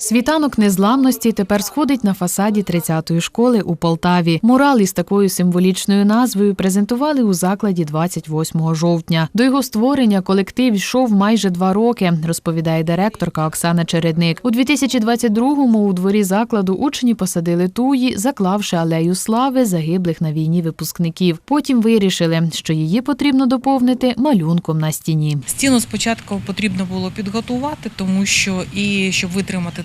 Світанок незламності тепер сходить на фасаді 30-ї школи у Полтаві. Мурал із такою символічною назвою презентували у закладі 28 жовтня. До його створення колектив йшов майже два роки, розповідає директорка Оксана Чередник. У 2022-му у дворі закладу учні посадили туї, заклавши алею слави загиблих на війні випускників. Потім вирішили, що її потрібно доповнити малюнком на стіні. Стіну спочатку потрібно було підготувати, тому що і щоб витримати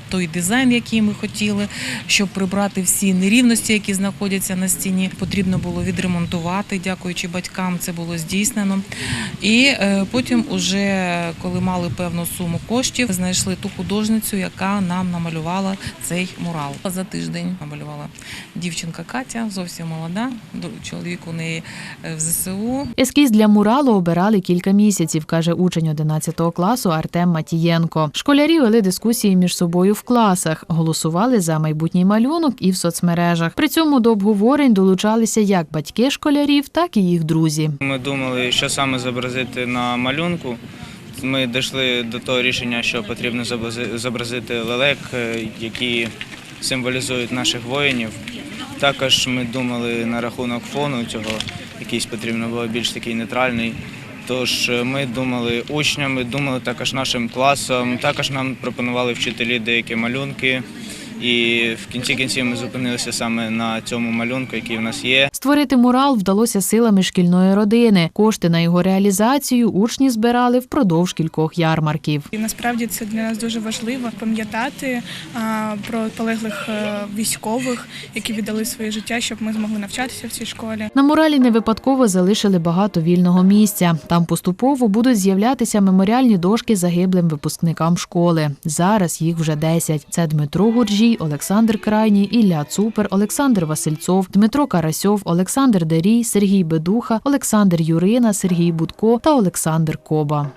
той дизайн, який ми хотіли, щоб прибрати всі нерівності, які знаходяться на стіні, потрібно було відремонтувати. Дякуючи батькам, це було здійснено. І е, потім, уже коли мали певну суму коштів, знайшли ту художницю, яка нам намалювала цей мурал. За тиждень намалювала дівчинка Катя, зовсім молода. Чоловік у неї е, в ЗСУ. Ескіз для муралу обирали кілька місяців, каже учень 11 класу Артем Матієнко. Школярі вели дискусії між собою в класах, голосували за майбутній малюнок і в соцмережах. При цьому до обговорень долучалися як батьки школярів, так і їх друзі. Ми думали, що саме зобразити на малюнку. Ми дійшли до того рішення, що потрібно зобразити лелек, е, які символізують наших воїнів. Також ми думали на рахунок фону цього, якийсь потрібно було більш такий нейтральний. Тож е, ми думали учнями, думали також нашим класом. Також нам пропонували вчителі деякі малюнки. І в кінці кінців ми зупинилися саме на цьому малюнку, який в нас є. Створити мурал вдалося силами шкільної родини. Кошти на його реалізацію учні збирали впродовж кількох ярмарків. І насправді це для нас дуже важливо пам'ятати про полеглих е, військових, які віддали своє життя, щоб ми змогли навчатися в цій школі. На муралі не випадково залишили багато вільного місця. Там поступово будуть з'являтися меморіальні дошки загиблим випускникам школи. Зараз їх вже 10. Це Дмитро Гуржій, Олександр Крайній, Ілля Цупер, Олександр Васильцов, Дмитро Карасьов, Олександр Дерій, Сергій Бедуха, Олександр Юрина, Сергій Будко та Олександр Коба.